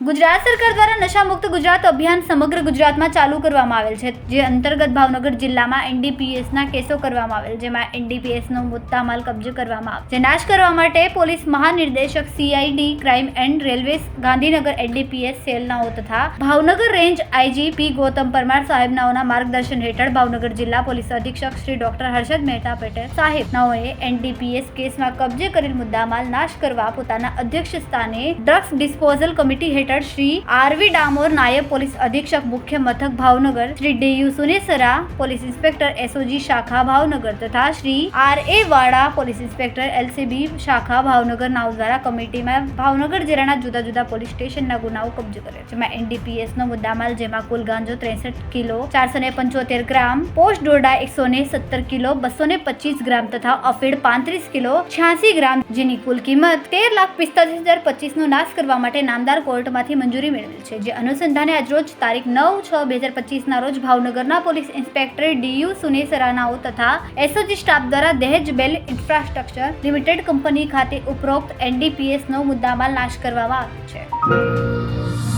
ગુજરાત સરકાર દ્વારા નશામુક્ત ગુજરાત અભિયાન સમગ્ર ગુજરાતમાં ચાલુ કરવામાં આવેલ છે, જે અંતર્ગત ભાવનગર જિલ્લામાં એનડીપીએસના કેસો કરવામાં આવેલ, જેમાં એનડીપીએસનો મુદ્દામાલ કબજે કરવામાં આવે જે નાશ કરવા માટે પોલીસ મહાનિર્દેશક CID crime and railway Gandhinagar NDPS સેલનાઓ તથા Bhavnagar range IG P Gautam Parmar સાહેબનાઓના માર્ગદર્શન હેઠળ ભાવનગર જિલ્લા પોલીસ અધિક્ષક શ્રી ડોક્ટર હર્ષદ મહેતા પટેલ સાહેબનાઓએ એનડીપીએસ કેસમાં કબજે કરેલ મુદ્દામાલ નાશ કરવા પોતાના અધ્યક્ષ સ્થાને ડ્રગ્સ ડિસ્પોઝલ કમિટી હેઠળ શ્રી આરવી ડામોર, નાયબ પોલીસ અધિક્ષક, મુખ્ય મથક Bhavnagar, Shri D U Sunesara, police inspector SOG શાખા ભાવનગર તથા શ્રી આર એ વાડા, પોલીસ ઇન્સ્પેક્ટર એલસીબી શાખા ભાવનગર નાવ દ્વારા કમિટીમાં ભાવનગર જિલ્લાના જુદા જુદા પોલીસ સ્ટેશનના ગુનાઓ કબજે કર્યા જેમાં એનડીપીએસ નો મુદ્દામાલ, જેમાં કુલ ગાંજો ત્રેસઠ કિલો, ચારસો ને પંચોતેર ગ્રામ પોસ્ટ ડોડા એકસો ને સત્તર કિલો, બસો ને પચીસ ગ્રામ તથા અફેડ પાંત્રીસ કિલો, છ્યાસી ગ્રામ, જેની કુલ કિંમત તેર લાખ પિસ્તાલીસ હજાર પચીસનો નાશ કરવા માટે નામદાર કોર્ટમાંથી મંજૂરી મેળવેલ છે, જે અનુસંધાને આજરોજ તારીખ નવ છ બે હજાર પચીસના રોજ ભાવનગરના પોલીસ ઇન્સ્પેક્ટર ડીયુ સુનેસરાનાઓ તથા એસઓજી સ્ટાફ દ્વારા દહેજ બેલ ઇન્ફ્રાસ્ટ્રક્ચર લિમિટેડ કંપની ખાતે ઉપરોક્ત એનડીપીએસનો મુદ્દામાલ નાશ કરવામાં આવ્યો છે.